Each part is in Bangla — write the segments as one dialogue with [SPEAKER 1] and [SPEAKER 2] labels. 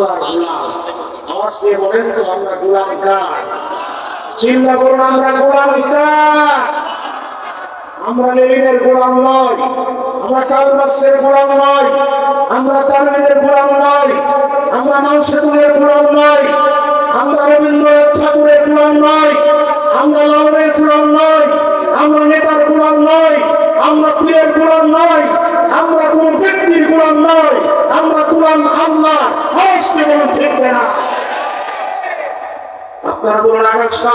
[SPEAKER 1] আল্লাহর গোলাম বলেন তো, আমরা গোলাম কার? চিন্তা করুন, আমরা গোলাম কার? আমরা লেনিনের গোলাম নয় আমরা কার্ল গোলাম নয় আমরা তারুণের গোলাম নয় আমরা মাংসেতুলের গোলাম নয় আমরা রবীন্দ্রনাথ ঠাকুরের গোলাম নয় আমরা লালনের গোলাম নয় আমরা নেতার গোলাম নয় আমরা পীরের গোলাম নয় আমরা কোন ব্যক্তির গোলাম নয় আমরা গোলাম আল্লাহ হস্তে বলুন ঠিক না আপনারা বলুন আকাশটা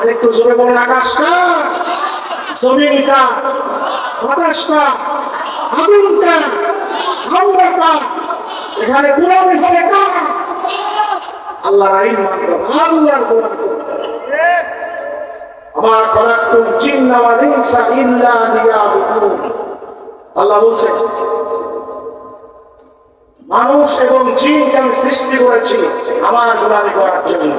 [SPEAKER 1] আরেকটু জোরে বলুন আগুনটা আমরাটা এখানে কার? আল্লাহর আইন মানতে হবে, আল্লাহর হবে। আমার খলাকুম জিন্না ওয়াল আল্লাহ বলছেন মানুষ এবং জিনকে আমি সৃষ্টি করেছি আমার গোলামি করার জন্য।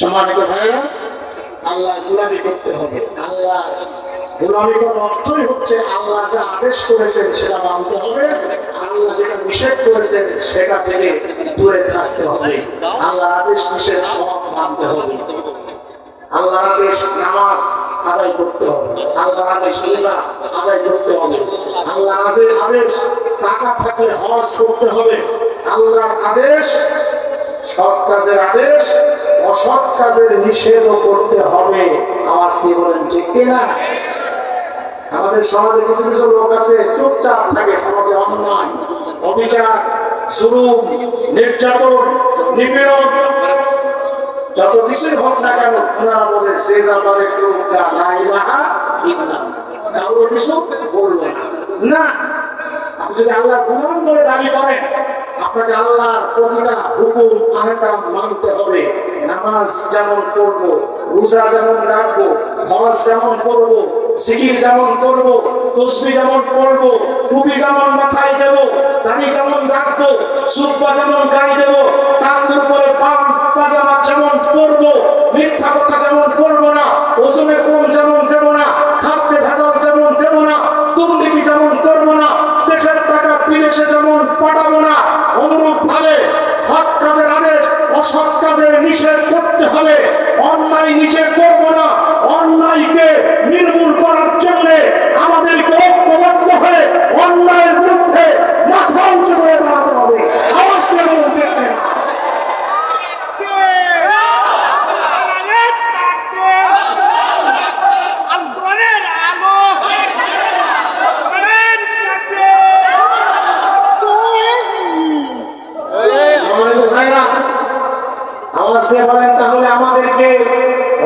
[SPEAKER 1] সম্মানিত ভাইরা আল্লাহ গোলামি করতে হবে। আল্লাহ গোলামি করার অর্থই হচ্ছে আল্লাহ যা আদেশ করেছেন সেটা মানতে হবে আল্লাহ যেটা নিষেধ করেছেন সেটা থেকে দূরে থাকতে হবে। আল্লাহর আদেশ নিষেধ সব মানতে হবে। আল্লাহর আদেশ নামাজ আদায় করতে হবে। আল্লাহর আদেশ রোজা আদায় করতে হবে। আল্লাহর আদেশ আদেশ টাকা থাকলে হজ করতে হবে। আল্লাহর আদেশ সৎ কাজের আদেশ, অসৎ কাজের নিষেধও করতে হবে। আওয়াজ দিয়ে বলেন, ঠিক কিনা আমাদের সমাজে কিছু কিছু লোক আছে, চুপচাপ সমাজে অন্যায়, অবিচার নির্যাতন যত কিছুই হোক না কেন, ওনারা বলে সে যাবার একটু লাইলাহা ইল্লাল্লাহ। কারও কিছু না। না, আপনি যদি আল্লাহ গুলাম বলে দাবি করেন আপনাকে আল্লাহর প্রতিটা হুকুম, আহকাম মানতে হবে। নামাজ যেমন করব রোজা যেমন রাখব, হজ যেমন করব, জিকির যেমন করব, তসবি যেমন পড়ব, টুপি যেমন মাথায় দেব, দাড়ি যেমন রাখব সুব্বা যেমন গায়ে দেব উপরে পান, পাজামা যেমন পরব, মিথ্যা কথা যেমন বলব না ওজনে কম যেমন দেব না, খাদ্যে ভেজাল যেমন দেব না, দুর্নীতি যেমন করব না, দেশের টাকা বিদেশে যেমন পাঠাবো না হবে অন্যায় নিচে করব না। অন্যায়কে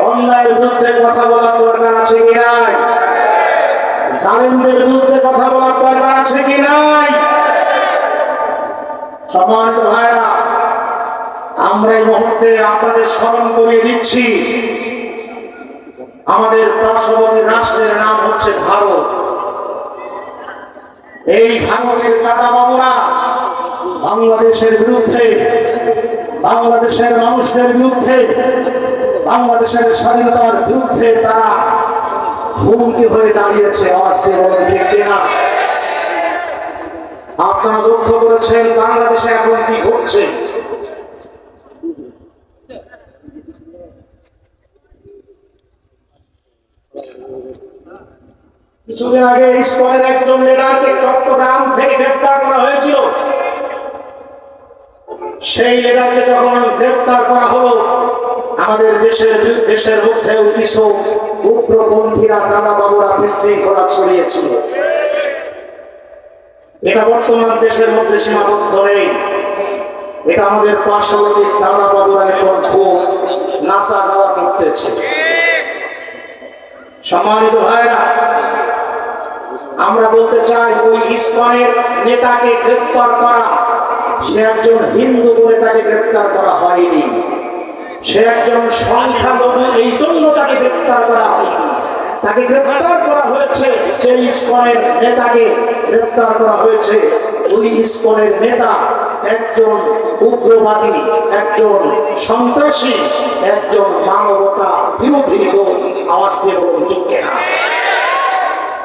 [SPEAKER 1] অন্যায়ের বিরুদ্ধে কথা বলার দরকার আছে কি নাই? জালিমদের বিরুদ্ধে কথা বলার দরকার আছে কি নাই? সম্মানিত ভাইরা, আমরা এই মুহূর্তে আপনাদের স্মরণ করিয়ে দিচ্ছি। আমাদের পার্শ্ববর্তী রাষ্ট্রের নাম হচ্ছে ভারত। এই ভারতের দাদা বাবুরা বাংলাদেশের বিরুদ্ধে, বাংলাদেশের মানুষদের বিরুদ্ধে বাংলাদেশের স্বাধীনতার বিরুদ্ধে তারা হুমকি হয়ে দাঁড়িয়েছে আপনারা লক্ষ্য করেছেন, বাংলাদেশে এখন কি ঘটছে? কিছুদিন আগে ইস্কনের একজন লিডারকে চট্টগ্রাম থেকে গ্রেপ্তার করা হয়েছিল। সেই লিডারকে যখন গ্রেপ্তার করা হলো আমাদের দেশের দেশের মধ্যে কিছু উগ্রপন্থীরা দাদা বাবুরা বিশৃঙ্খলা ছড়িয়েছিল। এটা বর্তমান দেশের মধ্যে সীমাবদ্ধ নেই। এটা আমাদের পার্শ্ববর্তী দাদা বাবুরা এখন খুব নাসা দাওয়া করতেছে। সম্মানিত ভাইরা, আমরা বলতে চাই ওই ইসলামের নেতাকে গ্রেপ্তার করা, সে একজন হিন্দু বলে তাকে গ্রেপ্তার করা হয়নি। সে একজন সংখ্যালঘু, এই জন্য তাকে গ্রেপ্তার করা হয়নি তাকে গ্রেপ্তার করা হয়েছে, সেই ইস্কনের নেতাকে গ্রেপ্তার করা হয়েছে। ওই ইস্কনের নেতা একজন উগ্রবাদী, একজন সন্ত্রাসী, একজন মানবতা বিরোধী লোক। আওয়াজ দিয়ে বলুন, ঠিক কেনা?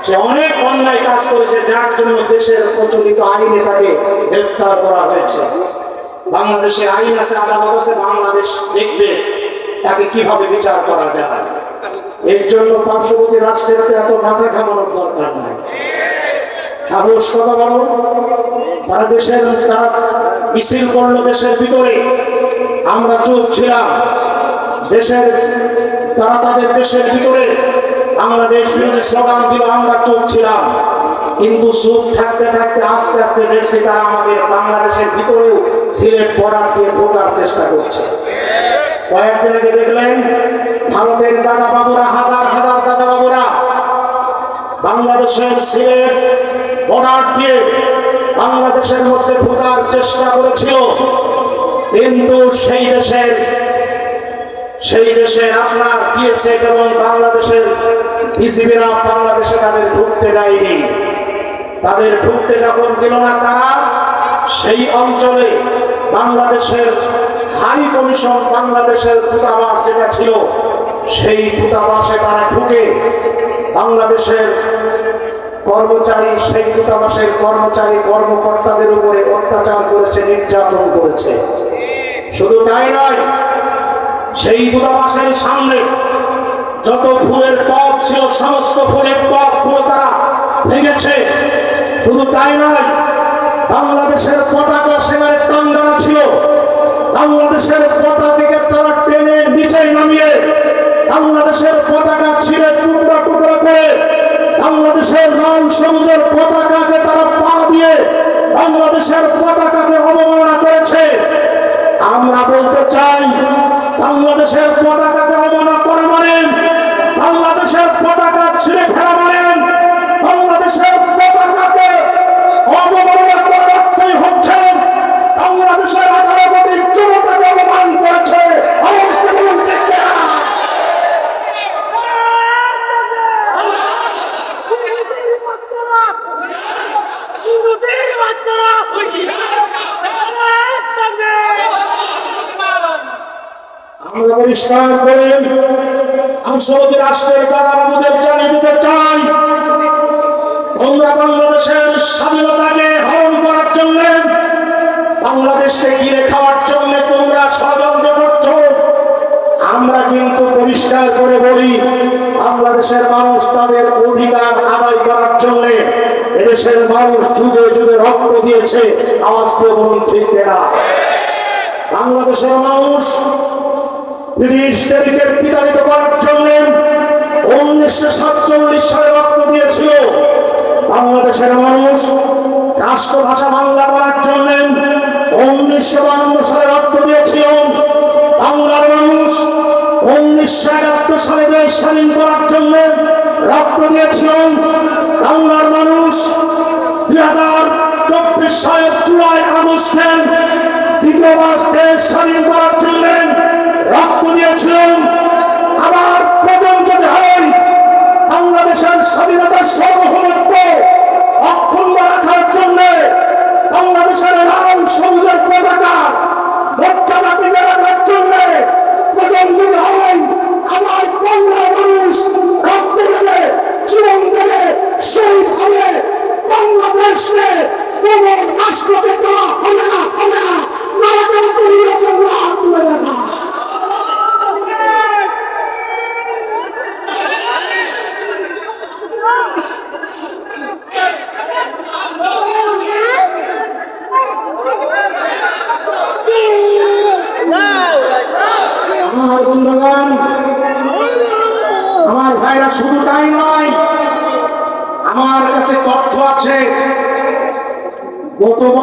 [SPEAKER 1] সে অনেক অন্যায় কাজ করেছে, যার জন্য দেশের প্রচলিত আইনে তাকে গ্রেপ্তার করা হয়েছে। বাংলাদেশে আইন আছে, আদালত আছে, বাংলাদেশ দেখবে তাকে কীভাবে বিচার করা যায়। এর জন্য পার্শ্ববর্তী রাষ্ট্রের এত মাথা ঘামানোর দরকার নাই। সাহস কথা বলো তারা দেশের, তারা মিছিল করল দেশের ভিতরে। আমরা চুপ ছিলাম। দেশের, তারা তাদের দেশের ভিতরে। বাংলাদেশ বিরোধী স্লোগান দিল, আমরা চুপ ছিলাম। কিন্তু সুখ থাকতে থাকতে আস্তে আস্তে দেখছি তারা আমাদের বাংলাদেশের ভিতরেও সিলেট বর্ডার দিয়ে ঢোকার চেষ্টা করছে। কয়েকদিন আগে দেখলেন ভারতের দাদা বাবুরা, হাজার হাজার দাদা বাবুরা বাংলাদেশের সিলেট বর্ডার দিয়ে বাংলাদেশের মধ্যে ঢোকার চেষ্টা করেছিল। কিন্তু সেই দেশের সেই দেশের আপনার বিএসএফ এবং বাংলাদেশের বিসিবিরা বাংলাদেশে তাদের ঢুকতে দেয়নি। তাদের ঢুকতে যখন দিল না তারা, সেই অঞ্চলে বাংলাদেশের হাই কমিশন, বাংলাদেশের দূতাবাস যেটা ছিল, সেই দূতাবাসে তারা ঢুকে বাংলাদেশের কর্মচারী, সেই দূতাবাসের কর্মচারী কর্মকর্তাদের উপরে অত্যাচার করেছে, নির্যাতন করেছে। শুধু তাই নয়, সেই দূতাবাসের সামনে যত ফুলের পথ ছিল, সমস্ত ফুলের পথগুলো তারা ভেঙেছে। শুধু তাই নয়, বাংলাদেশের পতাকা সেখানে টাঙ্গানো ছিল। বাংলাদেশের পতাকা থেকে তারা টেনে নিচে নামিয়ে বাংলাদেশের পতাকা ছিঁড়ে টুকরা টুকরা করে বাংলাদেশের লাল সবুজের পতাকাকে তারা পা দিয়ে বাংলাদেশের পতাকাকে অবমাননা করেছে। আমরা আমরা পরিষ্কার করে আন্তর্জাতিক রাষ্ট্রের দ্বারা আমাদের জানিয়ে দিতে চাই তোমরা বাংলাদেশের স্বাধীনতাকে হরণ করার জন্য, বাংলাদেশকে ঘিরে খাওয়ার জন্য তোমরা ষড়যন্ত্র করছ। আমরা কিন্তু পরিষ্কার করে বলি, বাংলাদেশের মানুষ তাদের অধিকার আদায় করার জন্য এদেশের মানুষ যুগে যুগে রক্ত দিয়েছে, আওয়াজ দিয়ে বলুন ঠিক বাংলাদেশের মানুষ ব্রিটিশদেরকে বিতাড়িত করার জন্য উনিশশো সাতচল্লিশ সালে রক্ত দিয়েছিল। বাংলাদেশের মানুষ রাষ্ট্রভাষা বাংলা করার জন্য উনিশশো বাহান্ন সালে রক্ত দিয়েছিল। বাংলার মানুষ উনিশশো একাত্তর সালে দেশ স্বাধীন করার জন্য রক্ত দিয়েছিল। বাংলার মানুষ দুই হাজার চব্বিশ সালের জুলাই আগস্টে দ্বিতীয়বার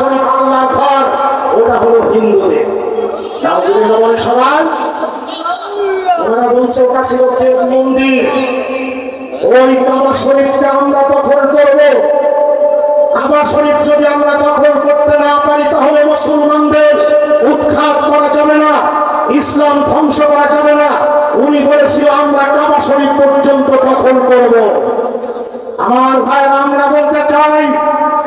[SPEAKER 1] শরীফ আল্লাহর ঘর, ওটা হলো হিন্দুদের। নাজুবিল্লাহ বলে সবাই, ওনারা বলছে, ওটা ছিল দেব মন্দির। ওই কাবা শরীফকে আমরা দখল করব। কাবা শরীফ যদি আমরা দখল করতে না পারি, তাহলে মুসলমানদের উৎখাত করা যাবে না, ইসলাম ধ্বংস করা যাবে না। উনি বলেছিল, আমরা কাবা শরীফ পর্যন্ত দখল করব। আমার ভাইরা আমরা বলতে চাই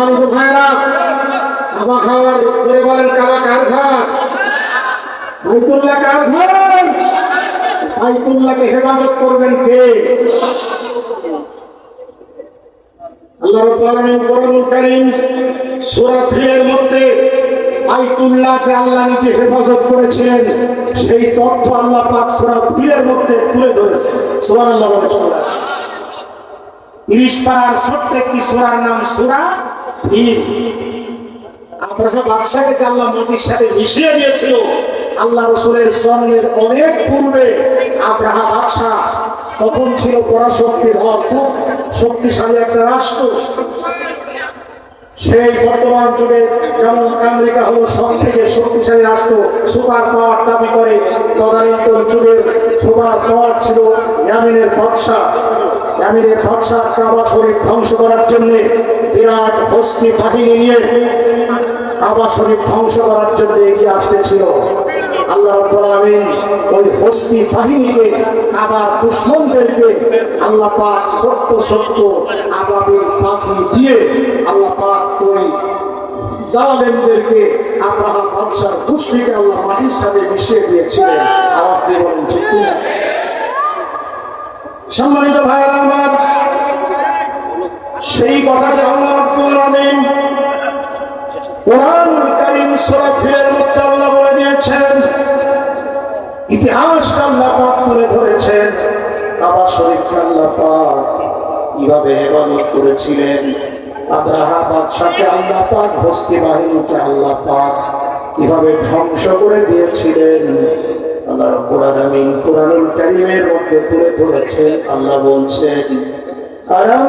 [SPEAKER 1] সম্মানিত ভাইরা কাবা ঘর করে বলেন কাবা কার ঘর বাইতুল্লাহ কার ঘর বাইতুল্লাহকে হেফাজত করবেন কে? আল্লাহ রাব্বুল কোরআনুল কারীম সূরা ফিলের মধ্যে বাইতুল্লাহ যে আল্লাহ নিজে হেফাজত করেছিলেন। সেই তথ্য আল্লাহ পাক সূরা ফিলের মধ্যে তুলে ধরেছেন। সুবহানাল্লাহ বলে সবাই তিরিশ পাড়ার ছোট্ট সুরার নাম সুরা বাদশাহ শক্তিশালী রাষ্ট্র। সেই বর্তমান যুগে যেমন আমেরিকা হলো সব থেকে শক্তিশালী রাষ্ট্র, সুপার পাওয়ার দাবি করে, তদানীন্তন যুগের সুপার পাওয়ার ছিল ইয়ামিনের বাদশা। ইয়ামিনের বাদশা কাবা শরীফ ধ্বংস করার জন্য বিরাট হস্তি বাহিনী নিয়ে কাবা শরীফ ধ্বংস করার জন্য এগিয়ে আসতেছিল আল্লাহ আলামিন ওই হস্তি বাহিনীকে আবার দুশ্মনদেরকে আল্লাহ পাক সত্য সত্য আবাবিল দিয়ে আল্লাহ পাক ওই জালেমদেরকে আব্রাহাম বাদশার দুষ্টিকে আল্লাহ মাটির সাথে মিশিয়ে দিয়েছিলেন আওয়াজ দিয়ে? সম্মানিত ভাইয়ের আমার সেই কথাটি আল্লাহ আল্লাহ বলে দিয়েছেন। ইতিহাসটা আল্লাহ পাক তুলে ধরেছেন। কাবা শরীফকে আল্লাহ পাক কীভাবে হেফাজত করেছিলেন? আব্রাহা বাদশাকে আল্লাহ পাক হস্তি বাহিনীকে আল্লাহ পাক কীভাবে ধ্বংস করে দিয়েছিলেন? আল্লাহ রব্বুল আলামিন কোরআনুল মধ্যে তুলে ধরেছেন আল্লাহ বলছেন আলম